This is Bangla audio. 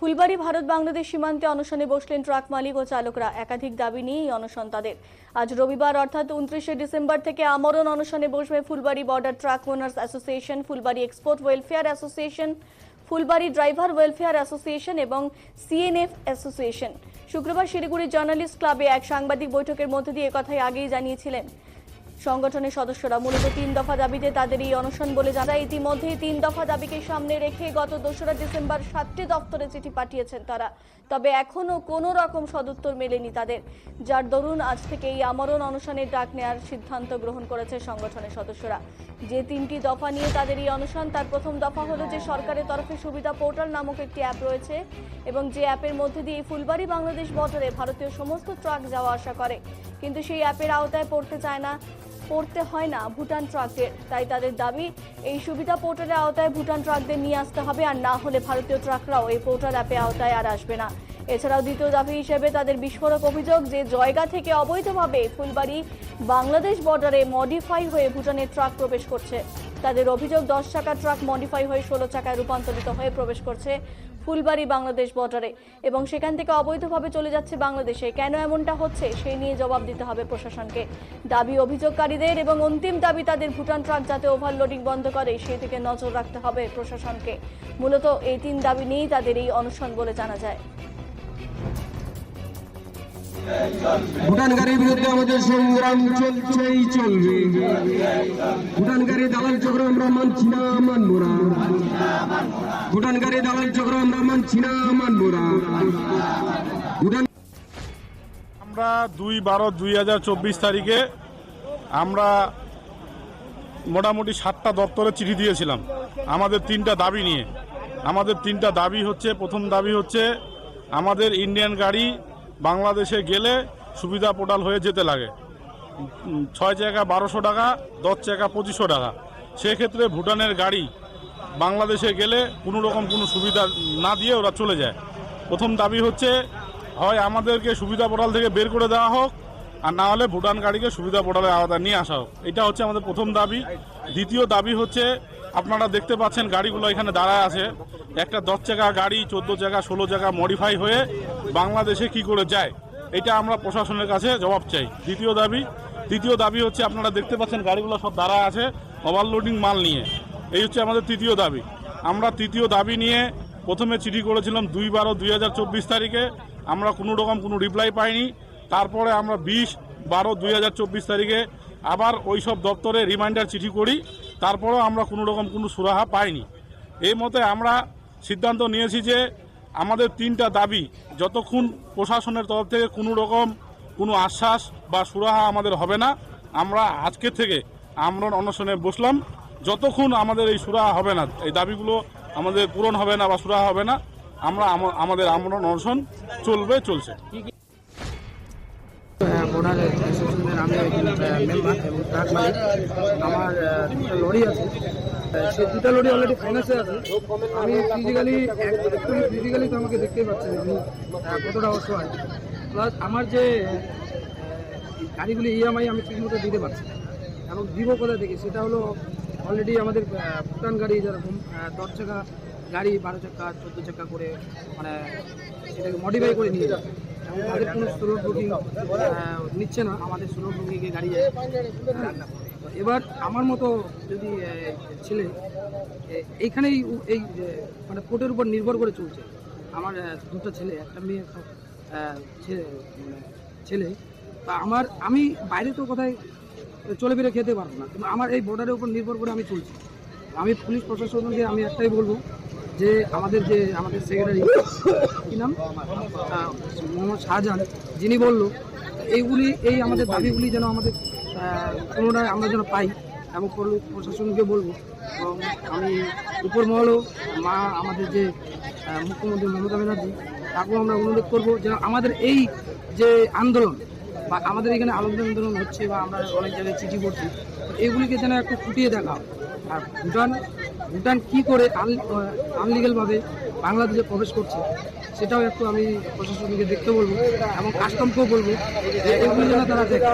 ফুলবাড়ি ভারত বাংলাদেশ সীমান্তে অনশনে বসলেন ট্রাক মালিক ও চালকরা। একাধিক দাবি নিয়ে এই অনশন তাদের। আজ রবিবার, অর্থাৎ উনত্রিশে ডিসেম্বর থেকে আমরণ অনশনে বসবে Phulbari border truck owners association Phulbari export welfare association Phulbari driver welfare association এবং সিএনএফ অ্যাসোসিয়েশন শুক্রবার শিলিগুড়ি জার্নালিস্ট ক্লাবে এক সাংবাদিক বৈঠকের মধ্যে দিয়ে কথাই আগেই জানিয়েছিলেন। সংগঠনের সদস্যরা মূলত তিন দফা দাবিতে তাদের এই অনশন বলে জানা ইতিমধ্যেই তিন দফা দাবিকে সামনে রেখে গত দোসরা ডিসেম্বর সাতটি দপ্তরে চিঠি পাঠিয়েছেন তারা। তবে এখনও কোনো রকম সদুত্তর মেলেনি তাদের। যার দরুন আজ থেকে এই আমরণ অনশনের ডাক নেওয়ার সিদ্ধান্ত গ্রহণ করেছে সংগঠনের সদস্যরা। যে তিনটি দফা নিয়ে তাদের এই অনশন, তার প্রথম দফা হলো যে সরকারের তরফে সুবিধা পোর্টাল নামক একটি অ্যাপ রয়েছে এবং যে অ্যাপের মধ্যে দিয়ে ফুলবাড়ি বাংলাদেশ বর্ডারে ভারতীয় সমস্ত ট্রাক যাওয়া আসা করে। কিন্তু সেই অ্যাপের আওতায় পড়তে চায় না। পড়তে হয় না ভুটান ট্রাকের তাই তাদের দাবি, এই সুবিধা পোর্টালের আওতায় ভুটান ট্রাকদের নিয়ে আসতে হবে আর না হলে ভারতীয় ট্রাকরাও এই পোর্টাল অ্যাপে আওতায় আর আসবে না। এছাড়াও দ্বিতীয় দাবি হিসেবে তাদের বিস্ফোরক অভিযোগ যে জয়গা থেকে অবৈধভাবে ফুলবাড়ি বাংলাদেশ বর্ডারে মডিফাই হয়ে ভুটানের ট্রাক প্রবেশ করছে। তাদের অভিযোগ, দশ চাকার ট্রাক মডিফাই হয়ে ষোলো চাকায় রূপান্তরিত হয়ে প্রবেশ করছে ফুলবাড়ি বাংলাদেশ বর্ডারে এবং সেখান থেকে অবৈধভাবে চলে যাচ্ছে বাংলাদেশে। কেন এমনটা হচ্ছে? সেই নিয়ে জবাব দিতে হবে প্রশাসনকে। দাবি অভিযোগকারীদের এবং অন্তিম দাবি তাদের ভুটান ট্রাক যাতে ওভারলোডিং বন্ধ করে সেই দিকে নজর রাখতে হবে প্রশাসনকে। মূলত এই তিন দাবি নিয়েই তাদের এই অনশন বলে জানা যায়। ভুটানকারীর বিরুদ্ধে আমাদের সংগ্রাম চলছেই চলবে। ভুটানকারী দালাল চক্র আমরা মানছি না, মানবো না। ভুটানকারী দালাল চক্র আমরা মানছি না, মানবো না। আমরা দুই বারো দুই হাজার চব্বিশ তারিখে আমরা মোটামুটি সাতটা দপ্তরে চিঠি দিয়েছিলাম। আমাদের তিনটা দাবি নিয়ে। আমাদের তিনটা দাবি হচ্ছে, প্রথম দাবি হচ্ছে আমাদের ইন্ডিয়ান গাড়ি বাংলাদেশে গেলে সুবিধা পোর্টাল হয়ে যেতে লাগে। ছয় চাকা বারোশো টাকা, দশ চাকা পঁচিশশো টাকা। সেক্ষেত্রে ভুটানের গাড়ি বাংলাদেশে গেলে কোনো রকম কোনো সুবিধা না দিয়ে ওরা চলে যায়। প্রথম দাবি হচ্ছে, হয় আমাদেরকে সুবিধা পোর্টাল থেকে বের করে দেওয়া হোক, আর না হলে ভুটান গাড়িকে সুবিধা পোর্টালের আওতায় নিয়ে আসা হোক। এটা হচ্ছে আমাদের প্রথম দাবি। দ্বিতীয় দাবি হচ্ছে, আপনারা দেখতে পাচ্ছেন গাড়িগুলো এখানে দাঁড়ায় আছে। একটা দশ চাকা গাড়ি, চোদ্দ চাকা, ষোলো চাকা মডিফাই হয়ে বাংলাদেশে কি করে যায়? এটা আমরা প্রশাসনের কাছে জবাব চাই। দ্বিতীয় দাবি তৃতীয় দাবি হচ্ছে আপনারা দেখতে পাচ্ছেন গাড়িগুলো সব দাঁড়ায় আছে ওভারলোডিং মাল নিয়ে। এই হচ্ছে আমাদের তৃতীয় দাবি। আমরা তৃতীয় দাবি নিয়ে প্রথমে চিঠি করেছিলাম দুই বারো দুই হাজার চব্বিশ তারিখে। আমরা কোনো রকম কোনো রিপ্লাই পাইনি। তারপরে আমরা বিশ বারো দুই হাজার চব্বিশ তারিখে আবার ওই সব দপ্তরে রিমাইন্ডার চিঠি করি। তারপরেও আমরা কোনো রকম কোনো সুরাহা পাইনি। এই মতে আমরা সিদ্ধান্ত নিয়েছি যে আমাদের তিনটা দাবি, যতক্ষণ প্রশাসনের তরফ থেকে কোনো রকম কোনো আশ্বাস বা সুরাহা আমাদের হবে না, আমরা আজকে থেকে আমরা অনশনে বসলাম। যতক্ষণ আমাদের এই সুরাহা হবে না, এই দাবিগুলো আমাদের পূরণ হবে না বা সুরাহা হবে না, আমরা আমাদের আমরণ অনশন চলবে, চলছে। ট্রাক আমার লরি আছে। সেই দুটো লরি অলরেডি ফাইন্যান্সে আছে। আমি ফিজিক্যালি অ্যাকচুয়ালি ফিজিক্যালি তো আমাকে দেখতেই পাচ্ছেন আমি কতটা অসহায়। প্লাস আমার যে গাড়িগুলি ইএমআই আমি ঠিকমতো দিতে পারছি। এবং দিব কোথা থেকে, সেটা হলো অলরেডি আমাদের ভুটান গাড়ি যেরকম দশ চাকা গাড়ি, বারো চাকা, চোদ্দ চাকা করে মানে সেটাকে মডিফাই করে নিয়ে এবং তাদের কোনো স্লো বুকিং নিচ্ছে না। আমাদের স্লো বুকিংয়ে গাড়ি এবার আমার মতো যদি ছেলে এইখানেই এই মানে কোর্টের উপর নির্ভর করে চলছে। আমার দুটো ছেলে, একটা মেয়ে, একটা ছেলে মানে ছেলে। তা আমার, আমি বাইরে তো কোথায় চলে ফিরে খেতে পারব না। কিন্তু আমার এই বর্ডারের উপর নির্ভর করে আমি চলছি। আমি পুলিশ প্রশাসনকে আমি একটাই বলব যে, আমাদের যে, আমাদের সেক্রেটারি কি নাম? মোহাম্মদ শাহজাহান, যিনি বলল এইগুলি এই আমাদের দাবিগুলি যেন আমাদের পুনরায় আমরা যেন পাই এবং প্রশাসনকে বলব এবং আমি উপর মহলও মা, আমাদের যে মুখ্যমন্ত্রী মমতা ব্যানার্জি, তাকেও আমরা অনুরোধ করব যেন আমাদের এই যে আন্দোলন বা আমাদের এখানে আলোচনা আন্দোলন হচ্ছে বা আমরা অনেক জায়গায় চিঠি করছি এগুলিকে যেন একটু ফুটিয়ে দেখা। আর ভুটান ভুটান কী করে আনলিগালভাবে বাংলাদেশে প্রবেশ করছে, সেটাও একটু আমি প্রশাসনকে দেখতে বলব এবং কাস্টমকেও বলব যে এগুলি যেন তারা দেখে